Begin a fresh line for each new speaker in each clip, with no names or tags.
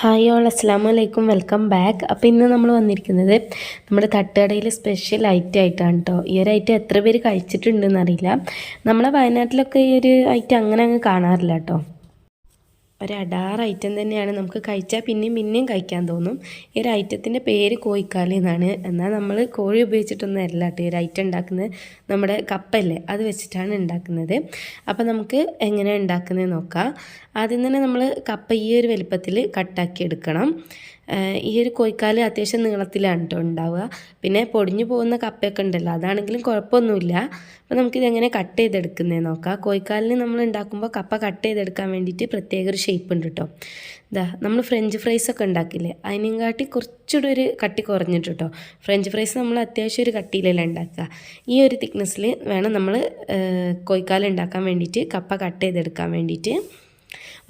Hi all അസ്സാം വലൈക്കും welcome back. അപ്പോൾ ഇന്ന് നമ്മൾ വന്നിരിക്കുന്നത് നമ്മുടെ തട്ടുകടയിൽ സ്പെഷ്യൽ ഐറ്റം ആയിട്ടാണ് കേട്ടോ ഈ ഒരു ഐറ്റം എത്ര പേര് കഴിച്ചിട്ടുണ്ടെന്നറിയില്ല നമ്മളെ വയനാട്ടിലൊക്കെ ഈ ഒരു ഐറ്റം അങ്ങനെ അങ്ങ് കാണാറില്ല കേട്ടോ ഒരു അടാർ ഐറ്റം തന്നെയാണ് നമുക്ക് കഴിച്ചാൽ പിന്നെയും പിന്നെയും കഴിക്കാൻ തോന്നും. ഈ ഒരു ഐറ്റത്തിന്റെ പേര് കോഴിക്കാലി എന്നാണ്. എന്നാൽ നമ്മൾ കോഴി ഉപയോഗിച്ചിട്ടൊന്നും അല്ല കേട്ടോ ഈ ഒരു ഐറ്റം ഉണ്ടാക്കുന്നത്. നമ്മുടെ കപ്പല്ലേ അത് വെച്ചിട്ടാണ് ഉണ്ടാക്കുന്നത്. അപ്പോൾ നമുക്ക് എങ്ങനെ ഉണ്ടാക്കുന്നത് നോക്കാം. ആദ്യം തന്നെ നമ്മൾ കപ്പ ഈ ഒരു വലിപ്പത്തിൽ കട്ടാക്കി എടുക്കണം. ഈ ഒരു കൊയ്ക്കാൽ അത്യാവശ്യം നീളത്തിലാണ് കേട്ടോ ഉണ്ടാവുക. പിന്നെ പൊടിഞ്ഞു പോകുന്ന കപ്പയൊക്കെ ഉണ്ടല്ലോ അതാണെങ്കിലും കുഴപ്പമൊന്നുമില്ല. അപ്പോൾ നമുക്കിത് എങ്ങനെ കട്ട് ചെയ്തെടുക്കുന്നത് നോക്കാം. കോയിക്കാലിന് നമ്മൾ ഉണ്ടാക്കുമ്പോൾ കപ്പ കട്ട് ചെയ്തെടുക്കാൻ വേണ്ടിയിട്ട് പ്രത്യേക ഒരു ഷേപ്പ് ഉണ്ട് കേട്ടോ ഇതാ നമ്മൾ ഫ്രഞ്ച് ഫ്രൈസ് ഒക്കെ ഉണ്ടാക്കില്ലേ അതിനും കാട്ടി കുറച്ചുകൂടി ഒരു കട്ടി കുറഞ്ഞിട്ട് കേട്ടോ ഫ്രഞ്ച് ഫ്രൈസ് നമ്മൾ അത്യാവശ്യം ഒരു കട്ടിയിലല്ല ഉണ്ടാക്കുക. ഈ ഒരു തിക്നെസ്സിൽ വേണം നമ്മൾ ഉണ്ടാക്കാൻ വേണ്ടിയിട്ട് കപ്പ കട്ട് ചെയ്തെടുക്കാൻ വേണ്ടിയിട്ട്.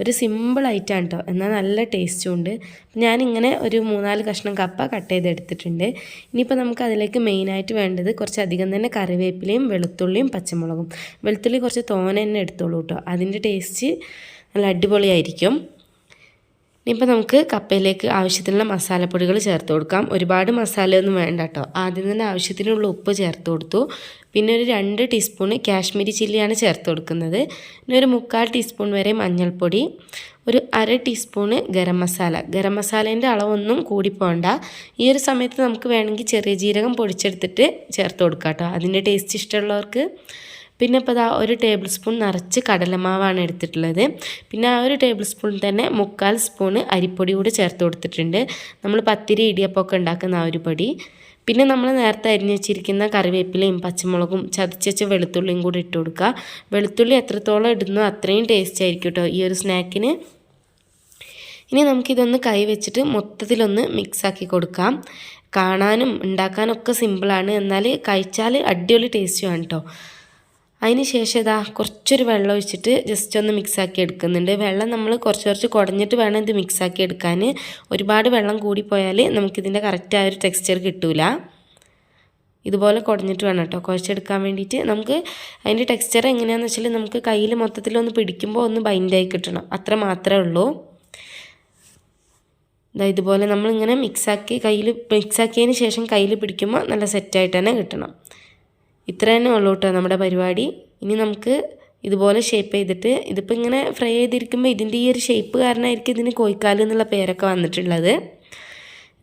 ഒരു സിമ്പിൾ ഐറ്റമാണ് കേട്ടോ എന്നാൽ നല്ല ടേസ്റ്റും ഉണ്ട്. ഞാനിങ്ങനെ ഒരു മൂന്നാൽ കഷ്ണം കപ്പ കട്ട് ചെയ്തെടുത്തിട്ടുണ്ട്. ഇനിയിപ്പോൾ നമുക്ക് അതിലേക്ക് മെയിനായിട്ട് വേണ്ടത് കുറച്ചധികം തന്നെ കറിവേപ്പിലയും വെളുത്തുള്ളിയും പച്ചമുളകും. വെളുത്തുള്ളി കുറച്ച് തോനെ തന്നെ എടുത്തോളൂ കേട്ടോ അതിന്റെ ടേസ്റ്റ് നല്ല അടിപൊളിയായിരിക്കും. ഇനിയിപ്പോൾ നമുക്ക് കപ്പയിലേക്ക് ആവശ്യത്തിനുള്ള മസാലപ്പൊടികൾ ചേർത്ത് കൊടുക്കാം. ഒരുപാട് മസാലയൊന്നും വേണ്ട കേട്ടോ. ആദ്യം തന്നെ ആവശ്യത്തിനുള്ള ഉപ്പ് ചേർത്ത് കൊടുത്തു. പിന്നെ ഒരു രണ്ട് ടീസ്പൂൺ കാശ്മീരി ചില്ലിയാണ് ചേർത്ത് കൊടുക്കുന്നത്. പിന്നെ ഒരു മുക്കാൽ ടീസ്പൂൺ വരെ മഞ്ഞൾപ്പൊടി ഒരു അര ടീസ്പൂണ് ഗരം മസാല. ഗരം മസാലേന്റെ അളവൊന്നും കൂടി പോകണ്ട ഈ ഒരു സമയത്ത് നമുക്ക് വേണമെങ്കിൽ ചെറിയ ജീരകം പൊടിച്ചെടുത്തിട്ട് ചേർത്ത് കൊടുക്കാം കേട്ടോ. അതിന്റെ ടേസ്റ്റ് ഇഷ്ടമുള്ളവർക്ക് പിന്നെ ഇപ്പോൾ ഇതാ ഒരു ടേബിൾ സ്പൂൺ നിറച്ച് കടലമാവാണ് എടുത്തിട്ടുള്ളത്. പിന്നെ ആ ഒരു ടേബിൾ സ്പൂൺ തന്നെ മുക്കാൽ സ്പൂണ് അരിപ്പൊടി കൂടി ചേർത്ത് കൊടുത്തിട്ടുണ്ട്. നമ്മൾ പത്തിരി ഇടിയപ്പമൊക്കെ ഉണ്ടാക്കുന്ന ആ ഒരു പൊടി. പിന്നെ നമ്മൾ നേരത്തെ അരിഞ്ഞ് വെച്ചിരിക്കുന്ന കറിവേപ്പിലയും പച്ചമുളകും ചതച്ചച്ച വെളുത്തുള്ളിയും കൂടി ഇട്ട് കൊടുക്കുക. വെളുത്തുള്ളി എത്രത്തോളം ഇടുന്നോ അത്രയും ടേസ്റ്റ് ആയിരിക്കും കേട്ടോ ഈ ഒരു സ്നാക്കിന്. ഇനി നമുക്കിതൊന്ന് കൈ വെച്ചിട്ട് മൊത്തത്തിലൊന്ന് മിക്സാക്കി കൊടുക്കാം. കാണാനും ഉണ്ടാക്കാനൊക്കെ സിമ്പിളാണ് എന്നാൽ കഴിച്ചാൽ അടിപൊളി ടേസ്റ്റുമാണ് കേട്ടോ അതിന് ശേഷം ഇതാ കുറച്ചൊരു വെള്ളം ഒഴിച്ചിട്ട് ജസ്റ്റ് ഒന്ന് മിക്സാക്കി എടുക്കുന്നുണ്ട്. വെള്ളം നമ്മൾ കുറച്ച് കുറച്ച് കുടഞ്ഞിട്ട് വേണം ഇത് മിക്സാക്കി എടുക്കാൻ ഒരുപാട് വെള്ളം കൂടിപ്പോയാൽ നമുക്കിതിന്റെ കറക്റ്റായ ഒരു ടെക്സ്ചർ കിട്ടൂല. ഇതുപോലെ കുടഞ്ഞിട്ട് വേണം കേട്ടോ കുഴച്ചെടുക്കാൻ വേണ്ടിയിട്ട് നമുക്ക് അതിന്റെ ടെക്സ്ചർ എങ്ങനെയാണെന്ന് വെച്ചാൽ നമുക്ക് കയ്യിൽ മൊത്തത്തിലൊന്ന് പിടിക്കുമ്പോൾ ഒന്ന് ബൈൻഡായി കിട്ടണം. അത്ര മാത്രമേ ഉള്ളൂ. ഇതാ ഇതുപോലെ നമ്മളിങ്ങനെ മിക്സാക്കി കയ്യിൽ മിക്സാക്കിയതിന് ശേഷം കയ്യിൽ പിടിക്കുമ്പോൾ നല്ല സെറ്റായിട്ട് തന്നെ കിട്ടണം. ഇത്ര തന്നെ ഉള്ളൂ കേട്ടോ നമ്മുടെ പരിപാടി. ഇനി നമുക്ക് ഇതുപോലെ ഷേപ്പ് ചെയ്തിട്ട് ഇതിപ്പോൾ ഇങ്ങനെ ഫ്രൈ ചെയ്തിരിക്കുമ്പോൾ ഇതിന്റെ ഈ ഒരു ഷേപ്പ് കാരണമായിരിക്കും ഇതിന് കോഴിക്കാൽ എന്നുള്ള പേരൊക്കെ വന്നിട്ടുള്ളത്.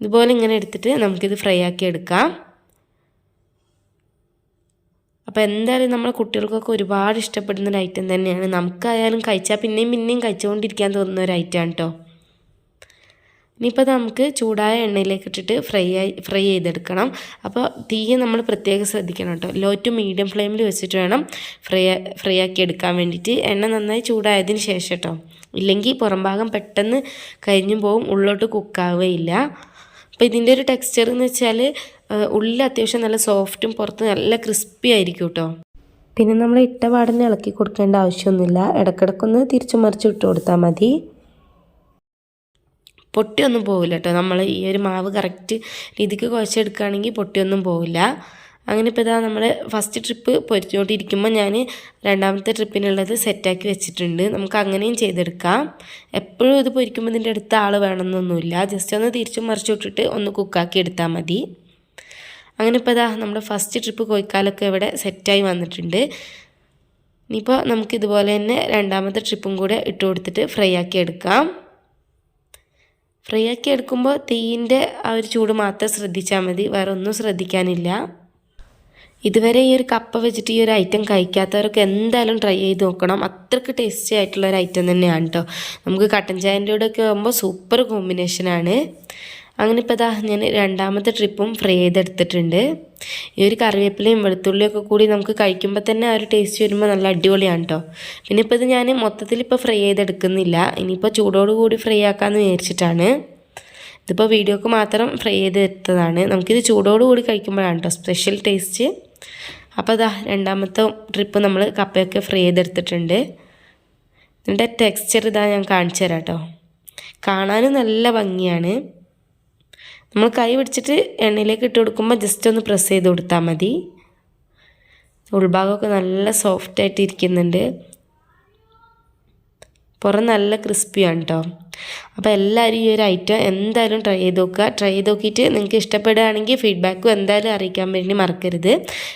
ഇതുപോലെ ഇങ്ങനെ എടുത്തിട്ട് നമുക്കിത് ഫ്രൈ ആക്കി എടുക്കാം. അപ്പോൾ എന്തായാലും നമ്മളെ കുട്ടികൾക്കൊക്കെ ഒരുപാട് ഇഷ്ടപ്പെടുന്ന ഒരു ഐറ്റം തന്നെയാണ്. നമുക്കായാലും കഴിച്ചാൽ പിന്നെയും പിന്നെയും കഴിച്ചുകൊണ്ടിരിക്കാൻ തോന്നുന്ന ഒരു ഐറ്റമാണ് കേട്ടോ ഇനിയിപ്പോൾ നമുക്ക് ചൂടായ എണ്ണയിലേക്ക് ഇട്ടിട്ട് ഫ്രൈ ആയി ഫ്രൈ ചെയ്തെടുക്കണം. അപ്പോൾ തീ നമ്മൾ പ്രത്യേകം ശ്രദ്ധിക്കണം കേട്ടോ. ലോ ടു മീഡിയം ഫ്ലെയിമിൽ വെച്ചിട്ട് വേണം ഫ്രൈ ഫ്രൈ ആക്കി എടുക്കാൻ വേണ്ടിയിട്ട്. എണ്ണ നന്നായി ചൂടായതിന് ശേഷം കേട്ടോ. ഇല്ലെങ്കിൽ പുറം ഭാഗം പെട്ടെന്ന് കരിഞ്ഞു പോകും ഉള്ളോട്ട് കുക്കാവുകയില്ല അപ്പോൾ ഇതിന്റെ ഒരു ടെക്സ്ചർ എന്ന് വെച്ചാൽ ഉള്ളിൽ അത്യാവശ്യം നല്ല സോഫ്റ്റും പുറത്ത് നല്ല ക്രിസ്പി ആയിരിക്കും കേട്ടോ. പിന്നെ നമ്മൾ ഇട്ട പാടന്നെ ഇളക്കി കൊടുക്കേണ്ട ആവശ്യമൊന്നുമില്ല. ഇടക്കിടക്കൊന്ന് തിരിച്ചു മറിച്ച് ഇട്ട് കൊടുത്താൽ മതി. പൊട്ടിയൊന്നും പോകില്ല കേട്ടോ നമ്മൾ ഈ ഒരു മാവ് കറക്റ്റ് രീതിക്ക് കുഴച്ചെടുക്കുകയാണെങ്കിൽ പൊട്ടിയൊന്നും പോകില്ല അങ്ങനെ ഇപ്പോൾ ഇതാ നമ്മൾ ഫസ്റ്റ് ട്രിപ്പ് പൊരിച്ചുകൊണ്ടിരിക്കുമ്പോൾ ഞാൻ രണ്ടാമത്തെ ട്രിപ്പിനുള്ളത് സെറ്റാക്കി വെച്ചിട്ടുണ്ട്. നമുക്ക് അങ്ങനെയും ചെയ്തെടുക്കാം. എപ്പോഴും ഇത് പൊരിക്കുമ്പോൾ ഇതിന്റെ അടുത്ത ആൾ വേണമെന്നൊന്നുമില്ല ജസ്റ്റ് ഒന്ന് തിരിച്ചും മറിച്ചു വിട്ടിട്ട് ഒന്ന് കുക്കാക്കി എടുത്താൽ മതി. അങ്ങനെ ഇപ്പോൾ ഇതാ നമ്മുടെ ഫസ്റ്റ് ട്രിപ്പ് കോയിക്കാലൊക്കെ ഇവിടെ സെറ്റായി വന്നിട്ടുണ്ട്. ഇനിയിപ്പോൾ നമുക്കിതുപോലെ തന്നെ രണ്ടാമത്തെ ട്രിപ്പും കൂടെ ഇട്ട് കൊടുത്തിട്ട് ഫ്രൈ ആക്കി എടുക്കാം. ഫ്രൈ ആക്കി എടുക്കുമ്പോൾ തീയിന്റെ ആ ഒരു ചൂട് മാത്രം ശ്രദ്ധിച്ചാൽ മതി വേറെ ഒന്നും ശ്രദ്ധിക്കാനില്ല. ഇതുവരെ ഈ ഒരു കപ്പ വെച്ചിട്ട് ഈ ഒരു ഐറ്റം കഴിക്കാത്തവരൊക്കെ എന്തായാലും ട്രൈ ചെയ്ത് നോക്കണം. അത്രയ്ക്ക് ടേസ്റ്റി ആയിട്ടുള്ള ഒരു ഐറ്റം തന്നെയാണ് കേട്ടോ നമുക്ക് കട്ടൻ ചായന്റെ കൂടെ ഒക്കെ ആകുമ്പോൾ സൂപ്പർ കോമ്പിനേഷനാണ് അങ്ങനെ ഇപ്പോൾ ഇതാ ഞാൻ രണ്ടാമത്തെ ട്രിപ്പും ഫ്രൈ ചെയ്തെടുത്തിട്ടുണ്ട് ഈ ഒരു കറിവേപ്പിലയും വെളുത്തുള്ളിയൊക്കെ കൂടി നമുക്ക് കഴിക്കുമ്പോൾ തന്നെ ആ ഒരു ടേസ്റ്റ് വരുമ്പോൾ നല്ല അടിപൊളിയാണ് കേട്ടോ പിന്നെ ഇപ്പോൾ ഇത് ഞാൻ മൊത്തത്തിൽ ഇപ്പോൾ ഫ്രൈ ചെയ്തെടുക്കുന്നില്ല ഇനിയിപ്പോൾ ചൂടോടുകൂടി ഫ്രൈ ആക്കാമെന്ന് വിചാരിച്ചിട്ടാണ്. ഇതിപ്പോൾ വീഡിയോക്ക് മാത്രം ഫ്രൈ ചെയ്തെടുത്തതാണ് നമുക്കിത് ചൂടോടുകൂടി കഴിക്കുമ്പോഴാണ് കേട്ടോ സ്പെഷ്യൽ ടേസ്റ്റ് അപ്പോൾ അതാ രണ്ടാമത്തെ ട്രിപ്പ് നമ്മൾ കപ്പയൊക്കെ ഫ്രൈ ചെയ്തെടുത്തിട്ടുണ്ട് ഇതിന്റെ ടെക്സ്ചർ ഇതാ ഞാൻ കാണിച്ചു തരാം കേട്ടോ കാണാനും നല്ല ഭംഗിയാണ്. നമ്മൾ കൈ പിടിച്ചിട്ട് എണ്ണയിലേക്ക് ഇട്ട് കൊടുക്കുമ്പോൾ ജസ്റ്റ് ഒന്ന് പ്രസ് ചെയ്ത് കൊടുത്താൽ മതി. ഉൾഭാഗമൊക്കെ നല്ല സോഫ്റ്റ് ആയിട്ട് ഇരിക്കുന്നുണ്ട്. പുറം നല്ല ക്രിസ്പിയാണ് കേട്ടോ അപ്പോൾ എല്ലാവരും ഈ ഒരു ഐറ്റം എന്തായാലും ട്രൈ ചെയ്ത് നോക്കുക. ട്രൈ ചെയ്ത് നോക്കിയിട്ട് നിങ്ങൾക്ക് ഇഷ്ടപ്പെടുകയാണെങ്കിൽ ഫീഡ്ബാക്കും എന്തായാലും അറിയിക്കാൻ വേണ്ടി മറക്കരുത്.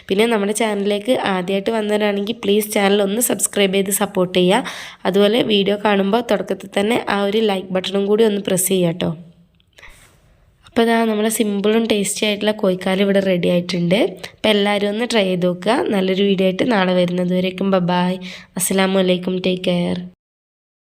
പിന്നെ നമ്മുടെ ചാനലിലേക്ക് ആദ്യമായിട്ട് വന്നവരാണെങ്കിൽ പ്ലീസ് ചാനൽ ഒന്ന് സബ്സ്ക്രൈബ് ചെയ്ത് സപ്പോർട്ട് ചെയ്യുക. അതുപോലെ വീഡിയോ കാണുമ്പോൾ തുടക്കത്തിൽ തന്നെ ആ ഒരു ലൈക്ക് ബട്ടണും കൂടി ഒന്ന് പ്രസ് ചെയ്യാം കേട്ടോ അപ്പോൾ ഇതാ നമ്മുടെ സിമ്പിളും ടേസ്റ്റി ആയിട്ടുള്ള കോഴിക്കാൽ ഇവിടെ റെഡി ആയിട്ടുണ്ട്. അപ്പോൾ എല്ലാവരും ഒന്ന് ട്രൈ ചെയ്ത് നോക്കുക. നല്ലൊരു വീഡിയോ ആയിട്ട് നാളെ വരുന്നത് വരേക്കും. ബബായ് അസ്സാം വലൈക്കും ടേക്ക് കെയർ